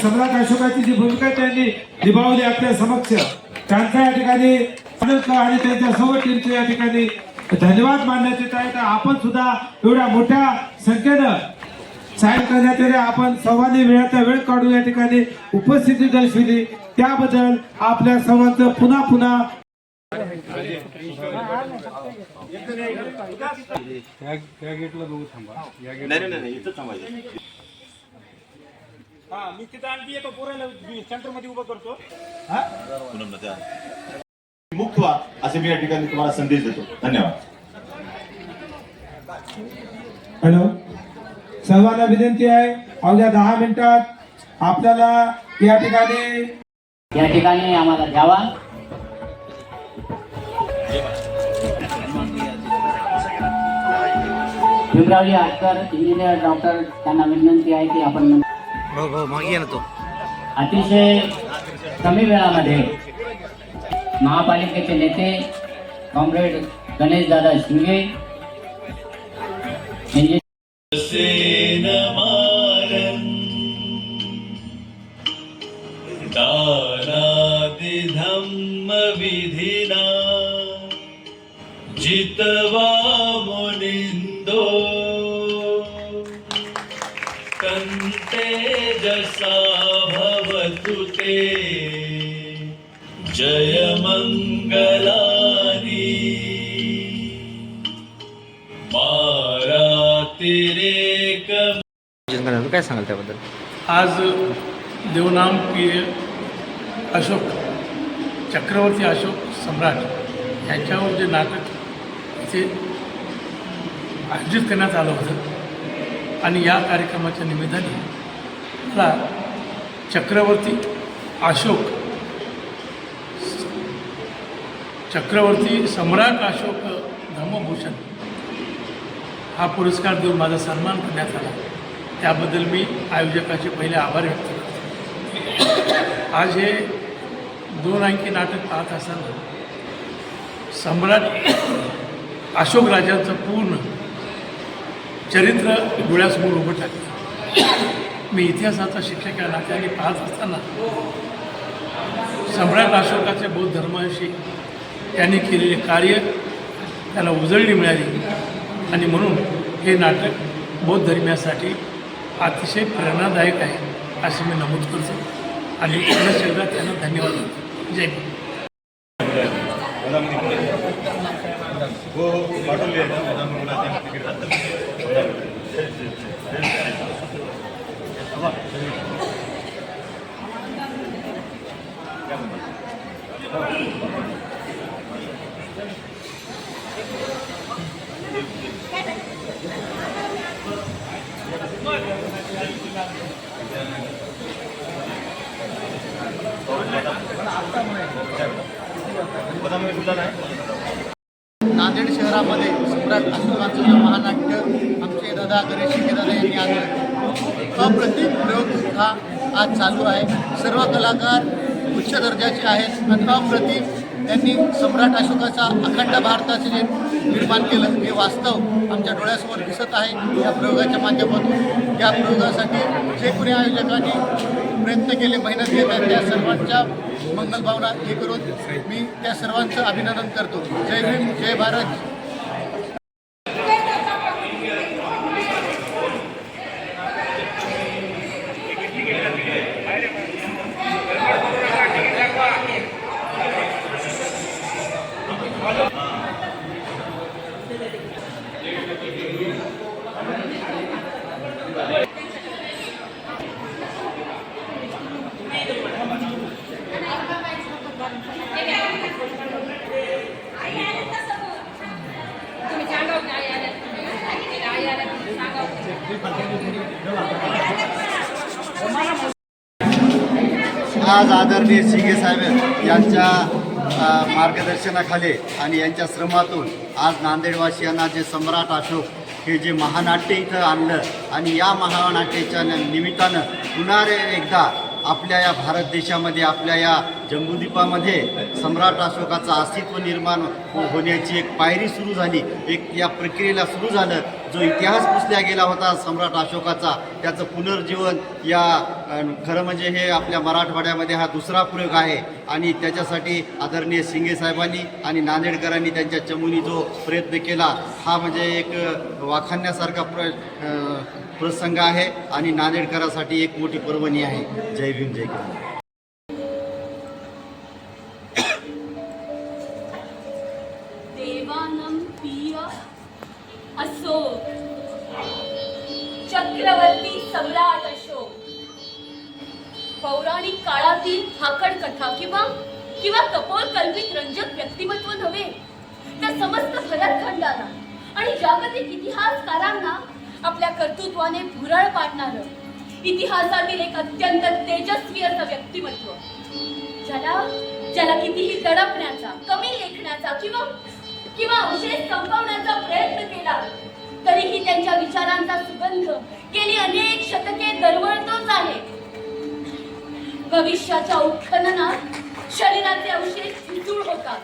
सम्राट अशोकाची जी भूमिका त्यांनी निभावली आपल्या समक्ष. त्यांचा या ठिकाणी आनंद आणि त्यांच्या सर्व टीमचे या ठिकाणी धन्यवाद मानण्यात येत आहे तर आपण सुद्धा एवढ्या मोठ्या संख्येनं साहेब करण्यात येणे आपण सर्वांनी वेळाचा वेळ काढून या ठिकाणी उपस्थिती दर्शविली. त्याबद्दल आपल्या सर्वांचं पुन्हा पुन्हा मी तिथं आणखी एका पोराला सेंटरमध्ये उभं करतो. मुक्त व्हा असे मी या ठिकाणी तुम्हाला संदेश देतो. धन्यवाद. हॅलो? सर्वांना विनंती आहे अवघ्या दहा मिनिटात आपल्याला या ठिकाणी या ठिकाणी आम्हाला द्यावा. भीमरावजी आटकर इंजिनियर डॉक्टर त्यांना विनंती आहे की आपण अतिशय कमी वेळामध्ये महापालिकेचे नेते कॉम्रेड गणेश दादा शिंगे दानादिधम्म विधिना जितवा कन्तेजसा भवतु ते। जय मङ्गलानि मारातिरेक काय सांगाल त्याबद्दल? आज देवनाम पी अशोक चक्रवर्ती अशोक सम्राट यांच्यावर जे नाटक इथे आयोजित करण्यात आलं होतं आणि या कार्यक्रमाच्या निमित्ताने मला चक्रवर्ती अशोक चक्रवर्ती सम्राट अशोक धर्मभूषण हा पुरस्कार देऊन माझा सन्मान करण्यात आला. त्याबद्दल मी आयोजकाचे पहिले आभार व्यक्त करतो. आज हे दोन अंकी नाटक पाहत असताना सम्राट अशोक राजांचं पूर्ण चरित्र डोळ्यासमोर उभं टाकलं. मी इतिहासाचा शिक्षक या नात्याने पाहत असताना सम्राट अशोकाच्या बौद्ध धर्माशी त्यांनी केलेले कार्य त्याला उजळणी मिळाली. आणि म्हणून हे नाटक बौद्ध धर्मियासाठी अतिशय प्रेरणादायक आहे असे मी नमूद करतो. आणि पुन्हा त्यांना धन्यवाद. देतो जय भीम हो हो पाठवले तिकीट नांदेड शहरामध्ये सम्राट अशोकांचं जे महानाट्य आमचे दादा गणेश शिंदे दादा यांनी आणलं अप्रतिम प्रयोग हा आज चालू आहे सर्व कलाकार उच्च दर्जाचे आहेत आणि अप्रतिम त्यांनी सम्राट अशोकाचा अखंड भारताचे जे निर्माण केलं हे वास्तव आमच्या डोळ्यासमोर दिसत आहे. या प्रयोगाच्या माध्यमातून या प्रयोगासाठी जे कोणी आयोजकांनी प्रयत्न केले मेहनत घेत आहेत त्या सर्वांच्या मंगलभावना हे करून मी त्या सर्वांचं अभिनंदन करतो. जय भीम जय भारत तुम्ही सांगा काय आलं काय आलं सांगा आज आदरणीय शिगे साहेब यांच्या अ, मार्गदर्शनाखाली आणि यांच्या श्रमातून आज नांदेडवासियांना जे सम्राट अशोक हे जे महानाट्य इथं आणलं आणि या महानाट्याच्या निमित्तानं पुन्हा एकदा आपल्या या भारत देशामध्ये आपल्या या जम्बूद्वीपामध्ये सम्राट अशोकाचं अस्तित्व निर्माण हो- होण्याची एक पायरी सुरू झाली. एक या प्रक्रियेला सुरू झालं. जो इतिहास पुसल्या गेला होता सम्राट अशोकाचा त्याचं पुनर्जीवन या खरं म्हणजे हे आपल्या मराठवाड्यामध्ये हा दुसरा प्रयोग आहे. आणि त्याच्यासाठी आदरणीय शिंगे साहेबांनी आणि नांदेडकरांनी त्यांच्या चमूनी जो प्रयत्न केला हा म्हणजे एक वाखाण्यासारखा वाखाणण्यासारखा प्र प्रसंग आहे आणि नांदेडकरांसाठी एक मोठी पर्वणी आहे. जय भीम जय किसान. पौराणिक काळातील फाकड कथा किंवा किंवा कपोल कल्पित रंजक व्यक्तिमत्व नव्हे. तर समस्त भरतखंडाला आणि जागतिक इतिहासकारांना आपल्या कर्तृत्वाने भुरळ पाडणार इतिहासातील एक अत्यंत तेजस्वी असं व्यक्तिमत्व. ज्याला ज्याला कितीही दडपण्याचा कमी लेखण्याचा किंवा किंवा अवशेष संपवण्याचा प्रयत्न केला तरीही त्यांच्या विचारांचा सुगंध गेली अनेक शतके दरवळतोच आहे. भविष्याच्या उत्खननात शरीराचे अवशेष ठिसूळ होतात.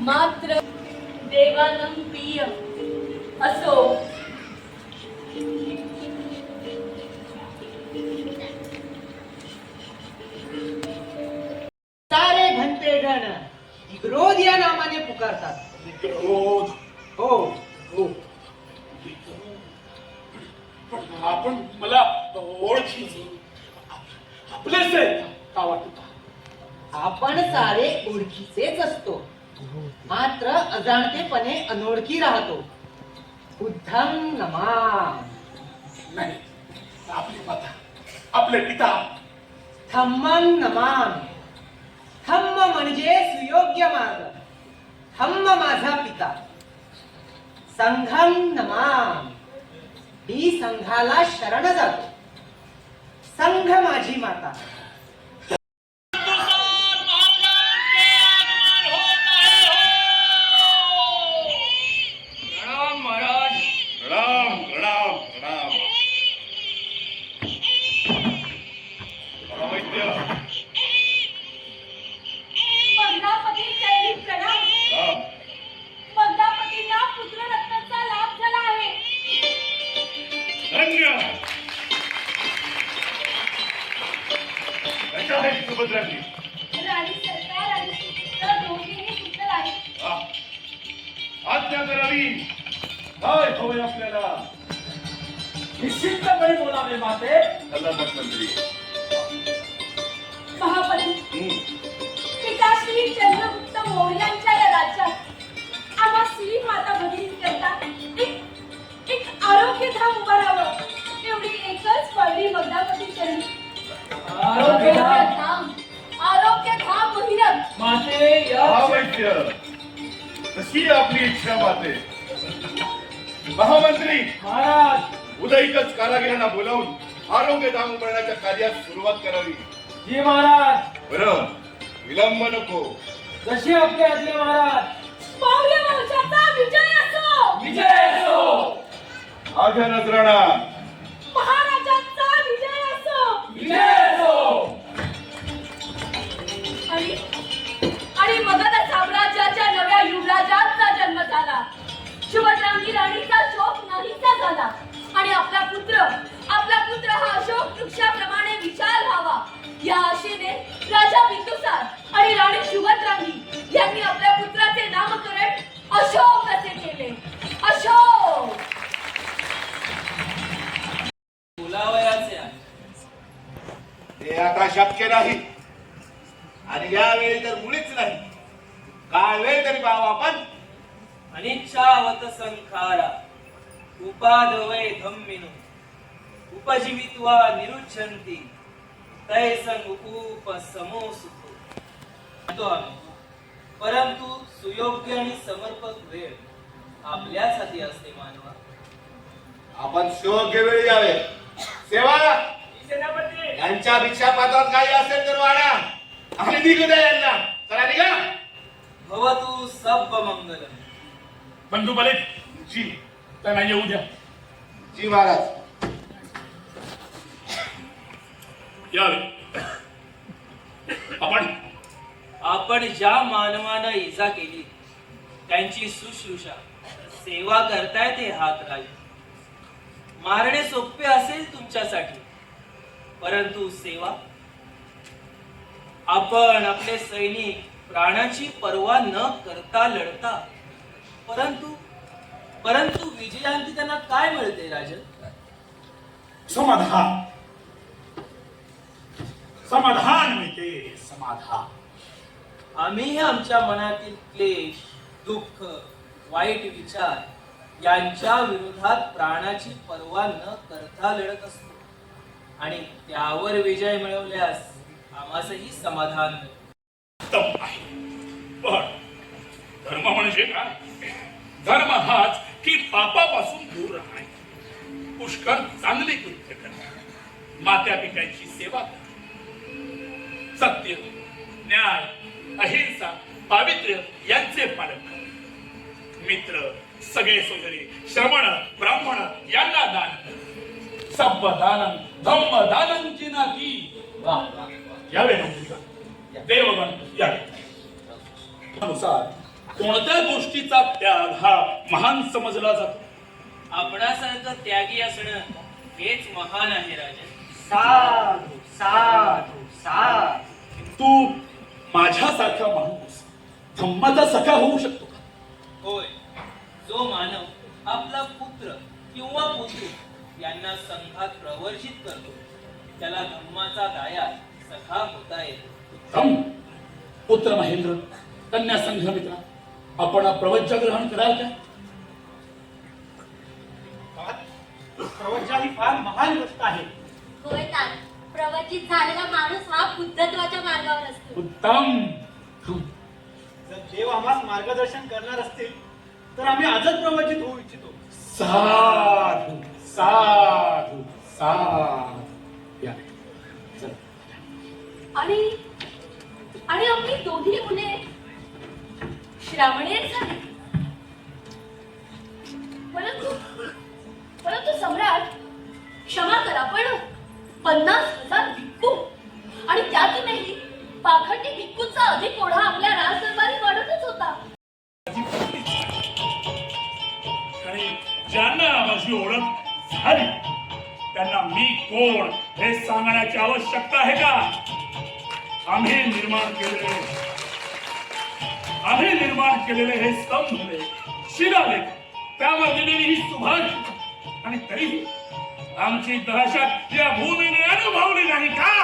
मात्र देवानं प्रिय असो. सारे घंटे गण क्रोध या नामाने पुकारतात. क्रोध हो. ओळखीचेच असतो. मात्र अजाणतेपणे अनोळखी राहतो. बुद्धं नमा नाही आपली माता आपले पिता. थम्मं नमामि. थम्म म्हणजे सुयोग्य मार्ग. थम्म माझा पिता. संघम नमामि. मी संघाला शरण जातो. संघ माझी माता. कारागिरांना बोलावून आरोग्य धाम उभारण्याच्या कार्यात सुरुवात करावी. जी महाराज. बरं विलंब नको. जशी आपले आज्ञा महाराज. मौर्य वंशाचा विजय असो. विजय असो. माझ्या नजराणा. महाराजांचा विजय असो. विजय असो. आणि आणि मगध साम्राज्याच्या नव्या युवराजांचा जन्म झाला. शिवरांगी राणीचा शोक नाहीसा झाला. आणि आपला पुत्र आपला पुत्र हा अशोक वृक्षाप्रमाणे विशाल व्हावा. या आशेने राजा बिंदुसार आणि राणी सुभद्रांगी यांनी आपल्या पुत्राचे नामकरण अशोक असे केले. अशोक! बोलावयाचे हे आता शक्य नाही. आणि यावेळी तर मुळीच नाही. काय वेळ तरी पाहावं आपण. अनिच्छावत संखारा. उपादवय धम्मिनु। उपजीवित्वा निरुच्छन्ति। तै संग उप समोसुतो म्हणतो आम्ही। परंतु सुयोग्य आणि समर्पक वेळ आपल्याच हाती असते मानवा। आपण योग्य वेळी यावे। सेवा! सेनापती यांच्या भिक्षापात्रात काही असेल तर वाढा। आणि निघू द्या यांना। चला निघा। भवतु सब मंगलम बंधू बले जी। त्यांना येऊ द्या. जी महाराज. यावे. आपण. आपण ज्या मानवानं इजा केली त्यांची शुश्रूषा सेवा करताय ते हात राहिले. मारणे सोपे असेल तुमच्यासाठी परंतु सेवा? आपण आपले सैनिक प्राणाची पर्वा न करता लढता परंतु परंतु विजयांती त्यांना काय मिळते राजन? समाधान. समाधान मिळते समाधान. आम्हीही आमच्या मनातील क्लेश दुःख वाईट विचार यांच्या विरोधात प्राणाची पर्वा न करता लढत असतो. आणि त्यावर विजय मिळवल्यास आम्हासही समाधान मिळते. उत्तम आहे. पण धर्म म्हणजे काय? धर्म हाच की पापापासून दूर राहणे पुष्कळ चांगले कृत्य करणे मात्या पिकांची सेवा करणे सत्य न्याय अहिंसा पावित्र्य यांचे पालन करणे मित्र सगळे सोजरी श्रवण ब्राह्मण यांना दान करणे सब्ब दानम धम्म दानम जिनाती यावे नव्हती देवगण यावे अनुसार कोणत्या गोष्टीचा त्याग हा महान समजला जातो? आपणासारखं त्यागी असणं हेच महान आहे राजन. साधू साधू साधू. तू माझ्यासारखा माणूस धम्माचा सखा होऊ शकतो का? होय. जो मानव आपला पुत्र किंवा पुत्री यांना संघात प्रवर्जित करतो त्याला धम्माचा दाया सखा होता येतो. धम्म. पुत्र महेंद्र कन्या संघ मित्र आपण प्रवचन ग्रहण कराल का? प्रवचन ही फार महान गोष्ट आहे. होय प्रवचित झालेला माणूस हा बुद्धत्वाच्या मार्गावर असतो. उत्तम. जर देव मार्गदर्शन करणार असतील तर आम्ही आजच प्रवचित होऊ इच्छितो. साधू साधू साधू. या. चला. आणि आणि आपली दोन्ही मुले श्रावणी झाली परंतु परंतु सम्राट. क्षमा करा पण पन्नास हजार भिक्खू. आणि त्यातूनही पाखंडी भिक्खूंचा अधिक ओढा आपल्या राजदरबारी वाढतच होता. आणि ज्यांना माझी ओळख झाली त्यांना मी कोण हे सांगण्याची आवश्यकता आहे का? आम्ही निर्माण केलेले आम्ही निर्माण केलेले हे स्तंभ शिलालेख त्यावर दिलेली ही सुभाष. आणि तरीही आमची दहशत या भूमीने अनुभवली नाही का?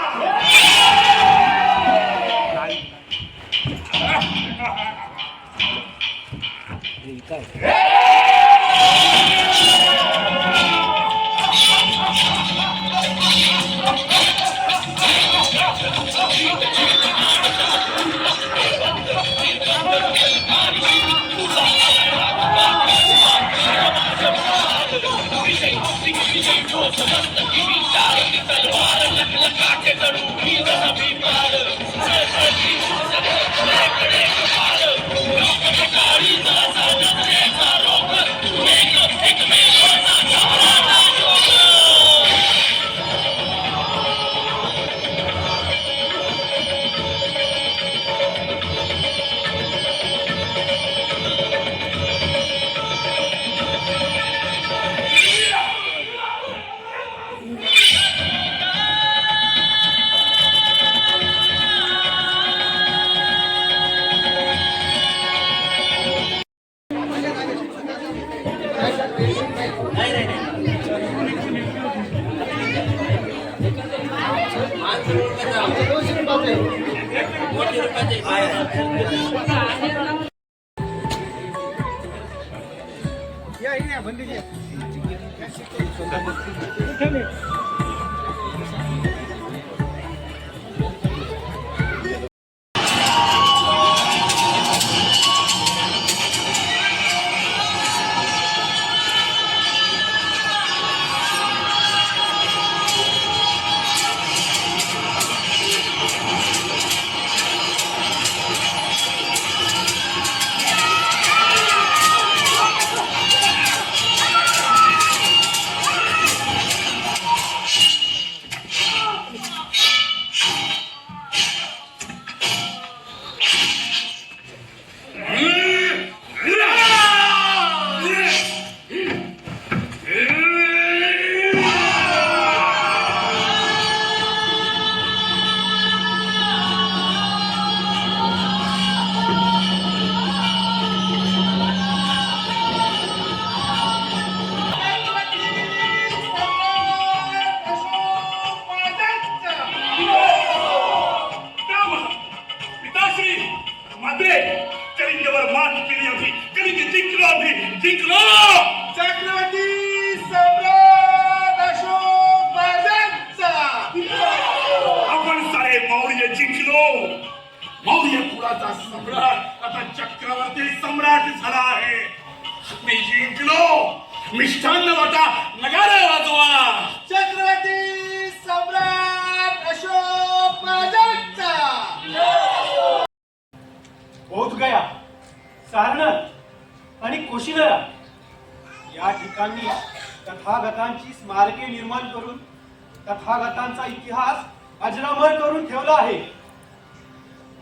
तथागतांचा इतिहास अजरामर करून ठेवला आहे.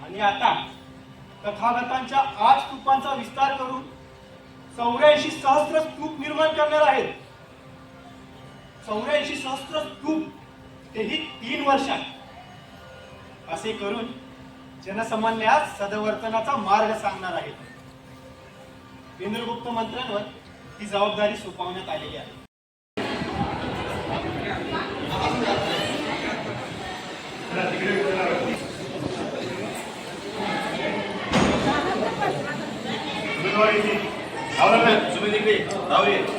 आणि आता तथागतांच्या आठ स्तूपांचा विस्तार करून चौऱ्याऐंशी सहस्त्र स्तूप निर्माण करणार आहेत. चौऱ्याऐंशी सहस्त्र स्तूप तेही तीन वर्षात. असे करून जनसामान्यास सदवर्तनाचा मार्ग सांगणार आहेत. इंद्रगुप्त मंत्र्यांवर ही जबाबदारी सोपवण्यात आलेली आहे. Давай, Зубин, иди, давай.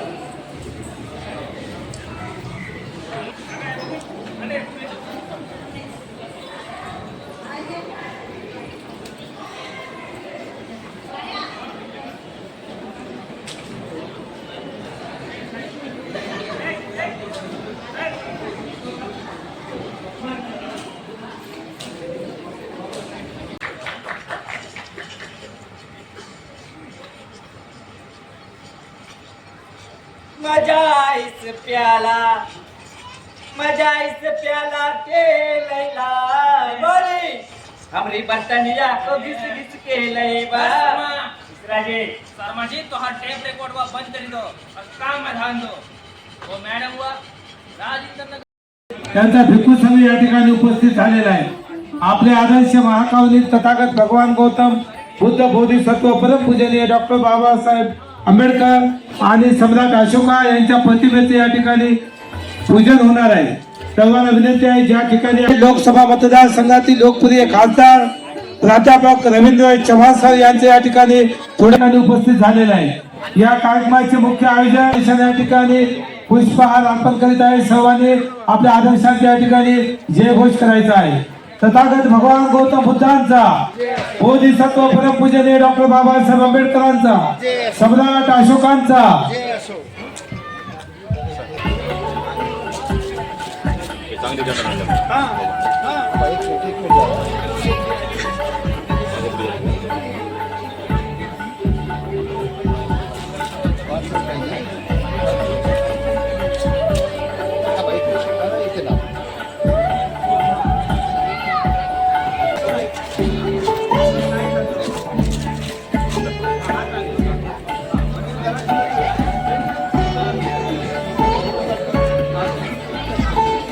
प्याला मजा इस प्याला के लैला। बोली हमरी बर्तनिया को घिस घिस के लैबा। राजे शर्माजी तो हा टेप रेकॉर्ड वा बंद करी दो और काम में ध्यान दो। वो मैडम हुआ राजेंद्र नगर त्यांचा भिक्खू संघ या ठिकाणी उपस्थित झालेला आहे. आपले आदर्श महाकावली तथागत भगवान गौतम बुद्ध बोधिसत्व परमपूजनीय डॉक्टर बाबासाहेब आंबेडकर आणि सम्राट अशोका यांच्या प्रतिमेचे या ठिकाणी पूजन होणार आहे. सर्वांना विनंती आहे ज्या ठिकाणी लोकसभा मतदारसंघातील लोकप्रिय खासदार प्राध्यापक रवींद्र चव्हाण सर यांचे या ठिकाणी थोड्या उपस्थित झालेले आहे. या कार्यक्रमाचे मुख्य आयोजन या ठिकाणी पुष्पहार अर्पण करीत आहे. सर्वांनी आपल्या आदर्शांच्या या ठिकाणी जयघोष करायचा आहे. तथागत भगवान गौतम बुद्धांचा बोधिसत्व परमपूजनीय डॉक्टर बाबासाहेब आंबेडकरांचा सम्राट अशोकांचा.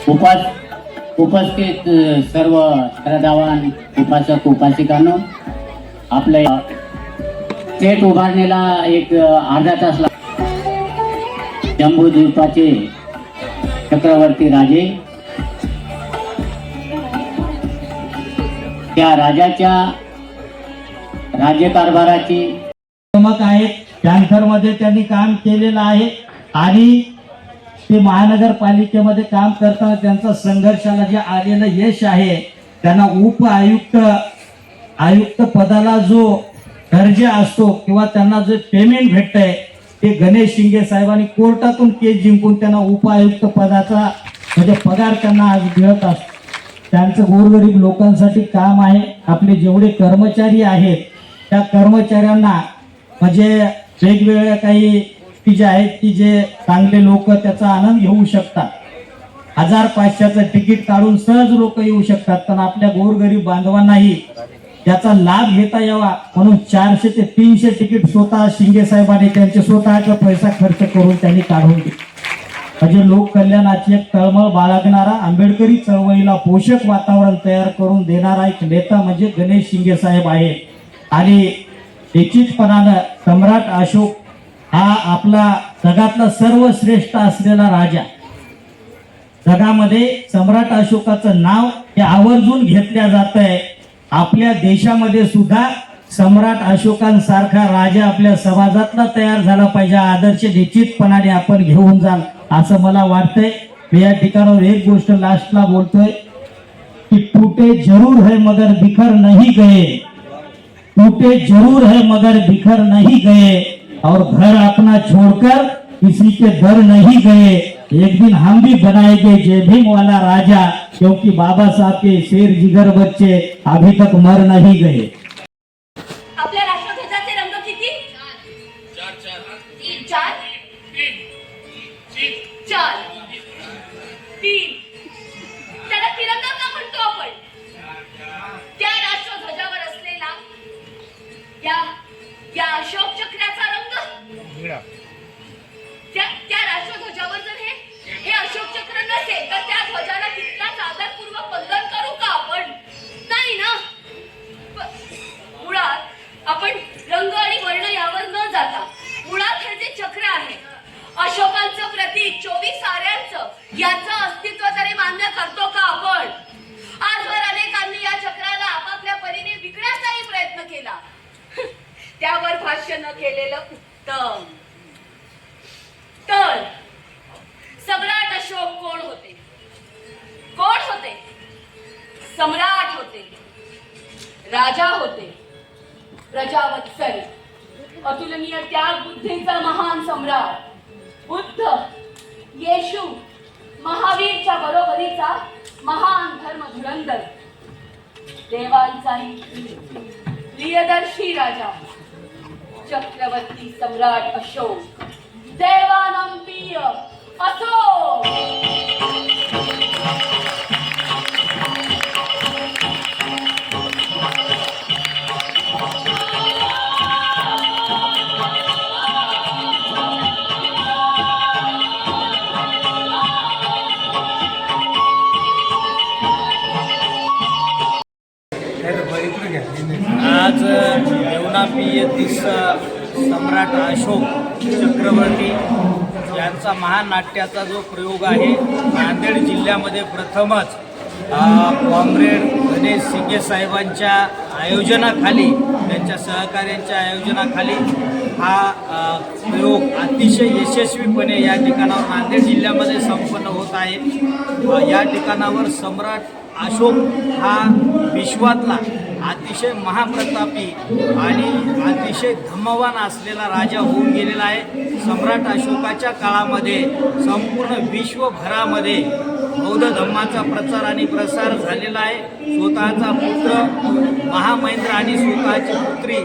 उपास उपस्थित सर्व श्रद्धावान उपासक उपासिकांनो आपल्या थेट उभारणीला एक अर्धा तास लाग जम्बूद्वीपाचे चक्रवर्ती राजे. त्या राजाच्या राज्यकारभाराची आहेत कॅन्सरमध्ये त्यांनी काम केलेलं आहे आणि ते महानगरपालिकेमध्ये काम करताना त्यांचा संघर्षाला जे आलेलं यश आहे त्यांना उप आयुक्त आयुक्त पदाला जो दर्जा असतो किंवा त्यांना जे पेमेंट भेटतंय ते गणेश शिंगे साहेबांनी कोर्टातून केस जिंकून त्यांना उपायुक्त पदाचा म्हणजे पगार त्यांना आज मिळत असतो त्यांचं गोरगरीब लोकांसाठी काम आहे. आपले जेवढे कर्मचारी आहेत त्या कर्मचाऱ्यांना म्हणजे वेगवेगळ्या काही व्यक्ती ज्या आहेत की जे चांगले लोक त्याचा आनंद घेऊ शकतात. हजार पाचशेचं तिकीट काढून सहज लोक येऊ शकतात पण आपल्या गोरगरीब बांधवांनाही त्याचा लाभ घेता यावा म्हणून चारशे ते तीनशे तिकीट स्वतः शिंगे साहेबांनी त्यांचे स्वतःचा पैसा खर्च करून त्यांनी काढून दिले. म्हणजे लोककल्याणाची एक तळमळ बाळगणारा आंबेडकरी चळवळीला पोषक वातावरण तयार करून देणारा एक नेता म्हणजे गणेश शिंगे साहेब आहे आणि निश्चितपणानं सम्राट अशोक हा आपला जगातला सर्वश्रेष्ठ असलेला राजा. जगामध्ये सम्राट अशोकाचं नाव हे आवर्जून घेतल्या जात आहे आपल्या देशामध्ये सुद्धा सम्राट अशोकांसारखा राजा आपल्या समाजातला तयार झाला पाहिजे. आदर्श निश्चितपणाने आपण घेऊन जाल असं मला वाटतंय. मी या ठिकाणावर एक गोष्ट लास्टला बोलतोय कि टूटे जरूर है मगर बिखर नाही गए टूटे जरूर है मगर बिखर नाही गए और घर अपना छोड़कर किसी के दर नहीं गए एक दिन हम भी बनाएँगे जय भीम वाला राजा क्योंकि बाबा साहब के शेर जिगर बच्चे अभी तक मर नहीं गए चार तीन चक्र तर त्या ध्वजाला तितकाच आदरपूर्वक वंदन करू का आपण? नाही ना? मुळात आपण रंग आणि वर्ण यावर न जाता मुळात हे जे चक्र आहे अशोकांचं प्रतीक चोवीस आऱ्यांचं याचं अस्तित्व तरी मान्य करतो का आपण? आजवर अनेकांनी या चक्राला आपापल्या परीने विकण्याचाही प्रयत्न केला. त्यावर भाष्य न केलेलं उत्तम. तर सम्राट अशोक कोण होते? कोण होते? सम्राट होते. राजा होते. प्रजावत्सरी अतुलनीय त्याग बुद्धीचा महान सम्राट. बुद्ध. येशू. महावीरच्या बरोबरीचा महान धर्म धुरंदर. देवांचाही प्रियदर्शी राजा. चक्रवर्ती सम्राट अशोक. देवानंदीय आज देवनापी येथील सम्राट अशोक चक्रवर्ती यांचा महानाट्याचा जो प्रयोग आहे नांदेड जिल्ह्यामध्ये प्रथमच कॉम्रेड गणेश सिंगे साहेबांच्या आयोजनाखाली त्यांच्या सहकार्यांच्या आयोजनाखाली हा प्रयोग अतिशय यशस्वीपणे या ठिकाणावर नांदेड जिल्ह्यामध्ये संपन्न होत आहे. या ठिकाणावर सम्राट अशोक हा विश्वातला अतिशय महाप्रतापी आणि अतिशय धम्मवान असलेला राजा होऊन गेलेला आहे. सम्राट अशोकाच्या काळामध्ये संपूर्ण विश्वभरामध्ये बौद्ध धम्माचा प्रचार आणि प्रसार झालेला आहे. स्वतःचा पुत्र महामहेंद्र आणि स्वतःची पुत्री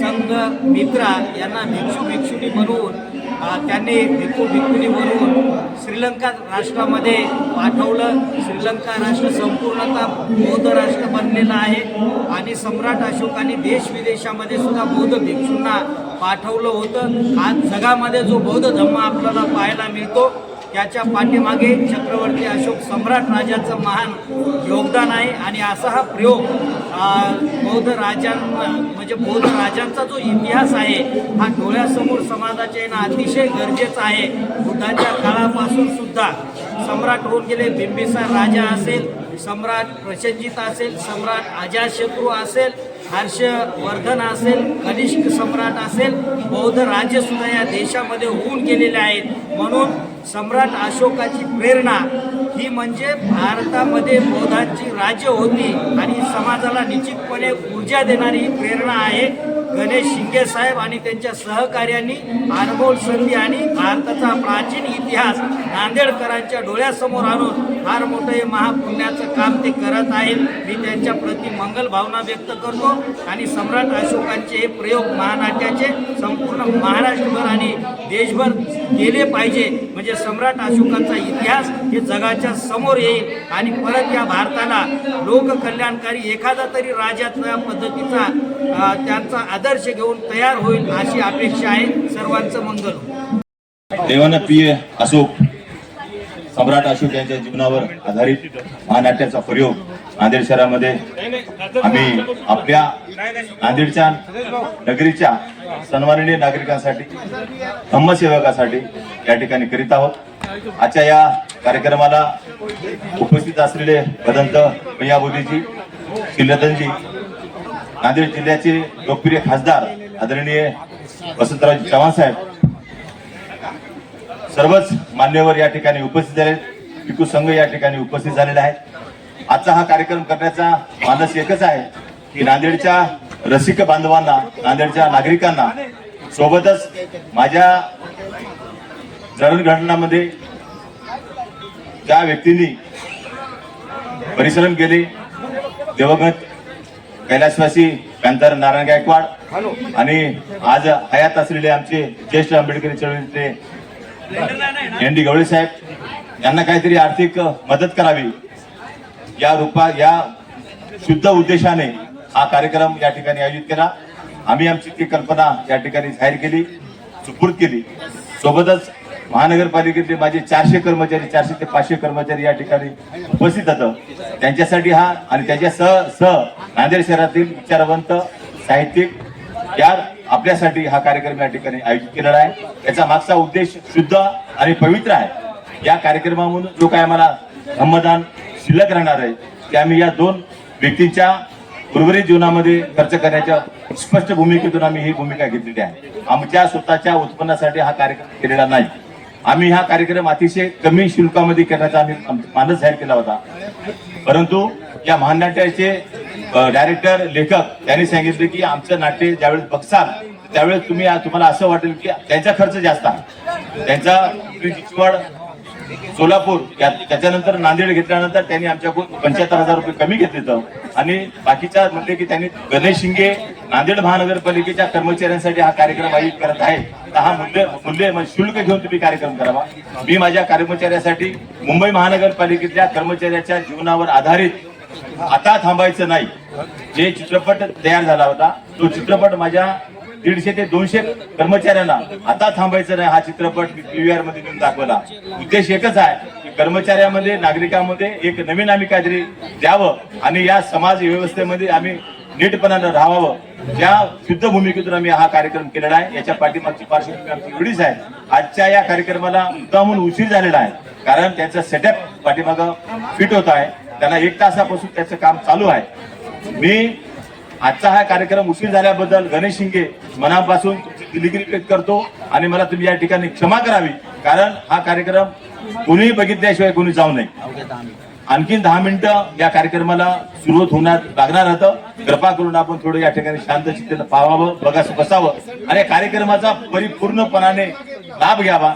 संघ मित्रा यांना भिक्षू भिक्षुनी बनवून त्यांनी भिक्खू भिक्खुनी बनवून श्रीलंका राष्ट्रामध्ये पाठवलं. श्रीलंका राष्ट्र संपूर्णतः बौद्ध राष्ट्र बनलेलं आहे. आणि सम्राट अशोकाने देश विदेशामध्ये सुद्धा बौद्ध भिक्षूंना पाठवलं होतं. आज जगामध्ये जो बौद्ध धम्म आपल्याला पाहायला मिळतो त्याच्या पाठीमागे चक्रवर्ती अशोक सम्राट राजाचं महान योगदान आहे. आणि असा हा प्रयोग बौद्ध राजां म्हणजे बौद्ध राजांचा जो इतिहास आहे हा डोळ्यासमोर समाजाच्या येणं अतिशय गरजेचं आहे. बुद्धाच्या काळापासून सुद्धा सम्राट होऊन गेले बिंबिसार राजा असेल सम्राट प्रसंजित असेल सम्राट अजातशत्रू असेल हर्षवर्धन असेल कनिष्क सम्राट असेल बौद्ध राज्य सुद्धा या देशामध्ये होऊन गेलेले आहेत. म्हणून सम्राट अशोकाची प्रेरणा ही म्हणजे भारतामध्ये बौद्धांची राज्य होती आणि समाजाला निश्चितपणे ऊर्जा देणारी ही प्रेरणा आहे. गणेश शिंगे साहेब आणि त्यांच्या सहकार्यांनी अनमोल संधी आणि भारताचा प्राचीन इतिहास नांदेडकरांच्या डोळ्यासमोर आणून फार मोठं हे महापुण्याचं काम ते करत आहेत. मी त्यांच्या प्रति मंगल भावना व्यक्त करतो आणि सम्राट अशोकांचे हे प्रयोग महानाट्याचे संपूर्ण महाराष्ट्रभर आणि देशभर केले पाहिजे. म्हणजे सम्राट अशोकांचा इतिहास हे जगाच्या समोर येईल आणि परत या भारताला लोककल्याणकारी एखादा तरी राजाच्या पद्धतीचा त्यांचा आदर्श घेऊन तयार होईल अशी अपेक्षा आहे सर्वांचं मंगल हो. देवाना प्रिय अशोक सम्राट अशोक यांच्या जीवनावर आधारित महानाट्याचा प्रयोग नांदेड शहरामध्ये आम्ही आपल्या नांदेडच्या नगरीच्या सन्माननीय नागरिकांसाठी धम्मसेवकासाठी या ठिकाणी करीत आहोत. आजच्या या कार्यक्रमाला उपस्थित असलेले भदंत मैयाबोधीजी शिलतनजी नांदेड जिल्ह्याचे लोकप्रिय खासदार आदरणीय वसंतराव चव्हाण साहेब सर्वच मान्यवर या ठिकाणी उपस्थित झाले. पिकू संघ या ठिकाणी उपस्थित झालेले आहेत. आजचा हा कार्यक्रम करण्याचा मानस एकच आहे की नांदेडच्या रसिक बांधवांना नांदेडच्या नागरिकांना सोबतच माझ्या जडणघडणामध्ये त्या व्यक्तींनी परिश्रम केले. देवगत कैलासवासी कांतर नारायण गायकवाड आणि आज हयात असलेले आमचे ज्येष्ठ आंबेडकरी चळवळीचे एन डी गवळे साहेब यांना काहीतरी आर्थिक मदत करावी. या रूपा या शुद्ध उद्देशाने हा कार्यक्रम या ठिकाणी आयोजित केला. आम्ही आमची ती कल्पना या ठिकाणी जाहीर केली सुपूर्द केली. सोबतच महानगरपालिकेतले माझे चारशे कर्मचारी चारशे ते पाचशे कर्मचारी या ठिकाणी उपस्थित होत. त्यांच्यासाठी हा आणि त्याच्या सह सह नांदेड शहरातील विचारवंत साहित्यिक या आपल्यासाठी हा कार्यक्रम या ठिकाणी आयोजित केलेला आहे. याचा मागचा उद्देश शुद्ध आणि पवित्र आहे. या कार्यक्रमामधून जो काय आम्हाला धम्मदान शिल्लक राहणार आहे. की आम्ही या दोन व्यक्तींच्या उर्वरित जीवनामध्ये खर्च करण्याच्या स्पष्ट भूमिकेतून आम्ही ही भूमिका घेतलेली आहे. आमच्या स्वतःच्या उत्पन्नासाठी हा कार्यक्रम केलेला नाही. आम्ही हा कार्यक्रम अतिशय कमी शुल्कामध्ये करण्याचा आम्ही मानस जाहीर केला होता. परंतु या महानाट्याचे डायरेक्टर लेखक यांनी सांगितले की आमचं नाट्य ज्यावेळेस बघसाल त्यावेळेस तुम्ही तुम्हाला असं वाटेल की त्यांचा खर्च जास्त आहे. त्यांचा सोलापूर. त्याच्यानंतर नांदेड घेतल्यानंतर त्यांनी आमच्याकडून पंच्याहत्तर हजार रुपये कमी घेतले तर. आणि बाकीच्या म्हणले की त्यांनी गणेश शिंगे नांदेड महानगरपालिकेच्या कर्मचाऱ्यांसाठी हा कार्यक्रम आयोजित करत आहे तर हा मूल्य मूल्य म्हणजे शुल्क घेऊन तुम्ही कार्यक्रम करावा. मी माझ्या कर्मचाऱ्यासाठी मुंबई महानगरपालिकेतल्या कर्मचाऱ्याच्या जीवनावर आधारित आता थांबायचं नाही. जे चित्रपट तयार झाला होता तो चित्रपट माझ्या दीडशे ते दोनशे कर्मचाऱ्यांना आता थांबायचं नाही हा चित्रपट मी पीव्हीआरमध्ये नेऊन दाखवला. उद्देश एकच आहे की कर्मचाऱ्यामध्ये नागरिकांमध्ये एक नवीन आम्ही काहीतरी द्यावं आणि या समाज व्यवस्थेमध्ये आम्ही नीटपणानं राहावं. ज्या शुद्ध भूमिकेतून आम्ही हा कार्यक्रम केलेला आहे याच्या पाठीमागची पार्श्वभूमी आमची एवढीच आहे. आजच्या या कार्यक्रमाला मुद्दामून उशीर झालेला आहे कारण त्याचं सेटअप पाठीमाग फिट होत आहे. त्याला एक तासापासून त्याचं काम चालू आहे. मी आजचा हा कार्यक्रम उशीर झाल्याबद्दल गणेश शिंगे मनापासून तुमची दिलगिरी व्यक्त करतो आणि मला तुम्ही या ठिकाणी क्षमा करावी कारण हा कार्यक्रम कोणीही बघितल्याशिवाय कोणी जाऊ नये. आणखीन दहा मिनिटं या कार्यक्रमाला सुरुवात होण्यात लागणार होतं. कृपा करून आपण थोडं या ठिकाणी शांत चित्तेनं पाहावं बघा बसावं आणि या कार्यक्रमाचा परिपूर्णपणाने लाभ घ्यावा.